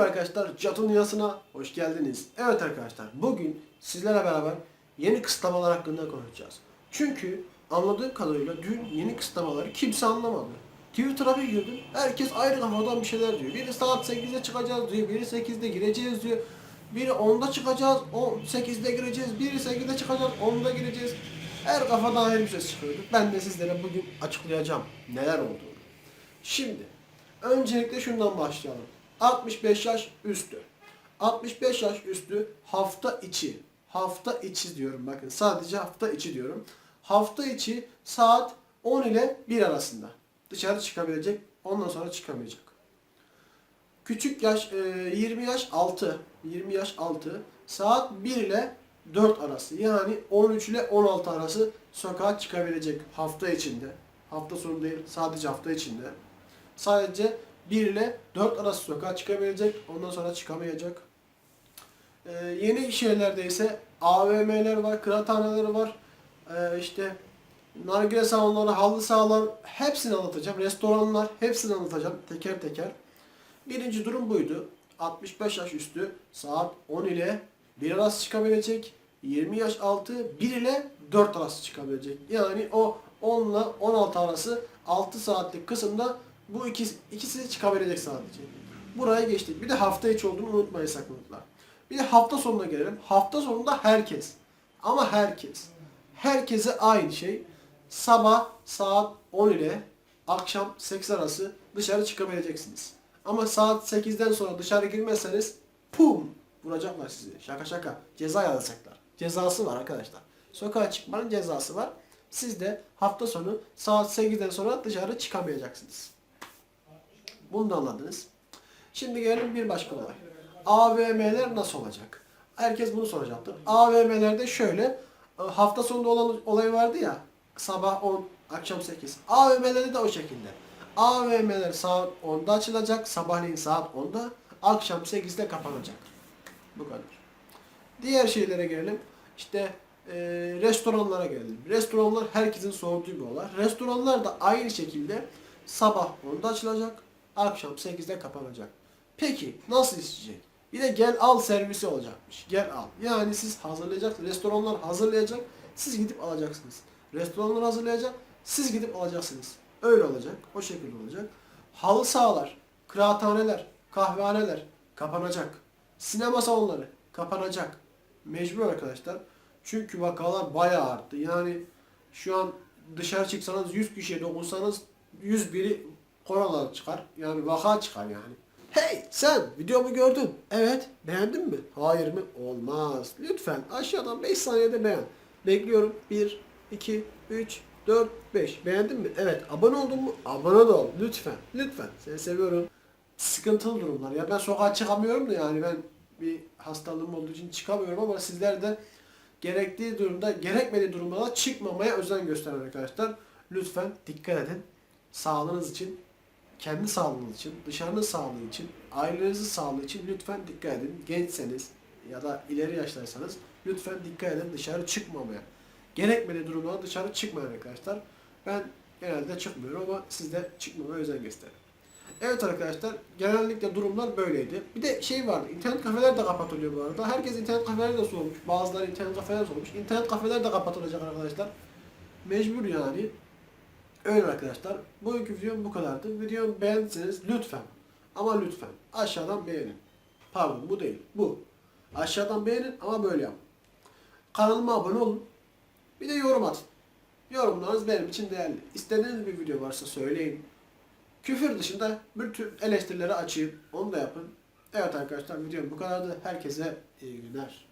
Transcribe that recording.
Merhaba arkadaşlar, Catun Dünyası'na hoş geldiniz. Evet arkadaşlar, bugün sizlerle beraber yeni kısıtlamalar hakkında konuşacağız. Çünkü anladığım kadarıyla dün yeni kısıtlamaları kimse anlamadı. Twitter'a bir girdim, herkes ayrı kafadan bir şeyler diyor. Biri saat 8'de çıkacağız diyor, biri 8'de gireceğiz diyor. Biri 10'da çıkacağız, 8'de gireceğiz, biri 8'de çıkacağız, 10'da gireceğiz. Her kafadan ayrı bir ses çıkıyordu. Ben de sizlere bugün açıklayacağım neler olduğunu. Şimdi öncelikle şundan başlayalım. 65 yaş üstü. 65 yaş üstü hafta içi. Hafta içi diyorum bakın. Sadece hafta içi diyorum. Hafta içi saat 10 ile 1 arasında dışarı çıkabilecek. Ondan sonra çıkamayacak. Küçük yaş e, 20 yaş altı. 20 yaş altı. Saat 1 ile 4 arası. Yani 13 ile 16 arası sokağa çıkabilecek hafta içinde. Hafta sonu değil, sadece hafta içinde. Sadece 1 ile 4 arası sokağa çıkabilecek. Ondan sonra çıkamayacak. Ee, yeni şeylerde ise AVM'ler var, kıraathaneler var. Ee, işte nargile salonları, halı sahalar hepsini anlatacağım. Restoranlar hepsini anlatacağım teker teker. Birinci durum buydu. 65 yaş üstü saat 10 ile 1 arası çıkabilecek. 20 yaş altı 1 ile 4 arası çıkabilecek. Yani o 10 ile 16 arası 6 saatlik kısımda bu ikisi, ikisi çıkabilecek sadece. Buraya geçtik. Bir de hafta içi olduğunu unutmayın sakınlıklar. Bir de hafta sonuna gelelim. Hafta sonunda herkes. Ama herkes. Herkese aynı şey. Sabah saat 10 ile akşam 8 arası dışarı çıkabileceksiniz. Ama saat 8'den sonra dışarı girmezseniz pum vuracaklar sizi. Şaka şaka. Ceza yazacaklar. Cezası var arkadaşlar. Sokağa çıkmanın cezası var. Siz de hafta sonu saat 8'den sonra dışarı çıkamayacaksınız. Bunu da anladınız. Şimdi gelelim bir başka olay. AVM'ler nasıl olacak? Herkes bunu soracaktır. AVM'lerde şöyle e, hafta sonunda olan olay vardı ya sabah 10 akşam 8. AVM'lerde de o şekilde. AVM'ler saat 10'da açılacak. Sabahleyin saat 10'da. Akşam 8'de kapanacak. Bu kadar. Diğer şeylere gelelim. İşte e, restoranlara gelelim. Restoranlar herkesin sorduğu bir olay. Restoranlar da aynı şekilde sabah 10'da açılacak. Akşam 8'de kapanacak. Peki nasıl isteyecek? Bir de gel al servisi olacakmış. Gel al. Yani siz hazırlayacaksınız. Restoranlar hazırlayacak. Siz gidip alacaksınız. Restoranlar hazırlayacak. Siz gidip alacaksınız. Öyle olacak. O şekilde olacak. Halı sahalar, kıraathaneler, kahvehaneler kapanacak. Sinema salonları kapanacak. Mecbur arkadaşlar. Çünkü vakalar bayağı arttı. Yani şu an dışarı çıksanız 100 kişiye dokunsanız 101'i korona çıkar. Yani vaka çıkar yani. Hey sen videomu gördün. Evet. Beğendin mi? Hayır mı? Olmaz. Lütfen aşağıdan 5 saniyede beğen. Bekliyorum. 1, 2, 3, 4, 5. Beğendin mi? Evet. Abone oldun mu? Abone de ol. Lütfen. Lütfen. Seni seviyorum. Sıkıntılı durumlar. Ya ben sokağa çıkamıyorum da yani ben bir hastalığım olduğu için çıkamıyorum ama sizler de gerektiği durumda, gerekmediği durumda çıkmamaya özen gösterin arkadaşlar. Lütfen dikkat edin. Sağlığınız için, kendi sağlığınız için, dışarının sağlığı için, ailenizin sağlığı için lütfen dikkat edin. Gençseniz ya da ileri yaşlarsanız lütfen dikkat edin dışarı çıkmamaya. Gerekmediği durumda dışarı çıkmayın arkadaşlar. Ben genelde çıkmıyorum ama siz de çıkmamaya özen gösterin. Evet arkadaşlar genellikle durumlar böyleydi. Bir de şey vardı internet kafeler de kapatılıyor bu arada. Herkes internet kafeleri de sormuş. Bazıları internet kafeler sormuş. İnternet kafeler de kapatılacak arkadaşlar. Mecbur yani. Öyle arkadaşlar. Bugünkü videom bu kadardı. Videomu beğendiyseniz lütfen ama lütfen aşağıdan beğenin. Pardon bu değil. Bu. Aşağıdan beğenin ama böyle yapın. Kanalıma abone olun. Bir de yorum atın. Yorumlarınız benim için değerli. İstediğiniz bir video varsa söyleyin. Küfür dışında bütün eleştirileri açayım. Onu da yapın. Evet arkadaşlar videom bu kadardı. Herkese iyi günler.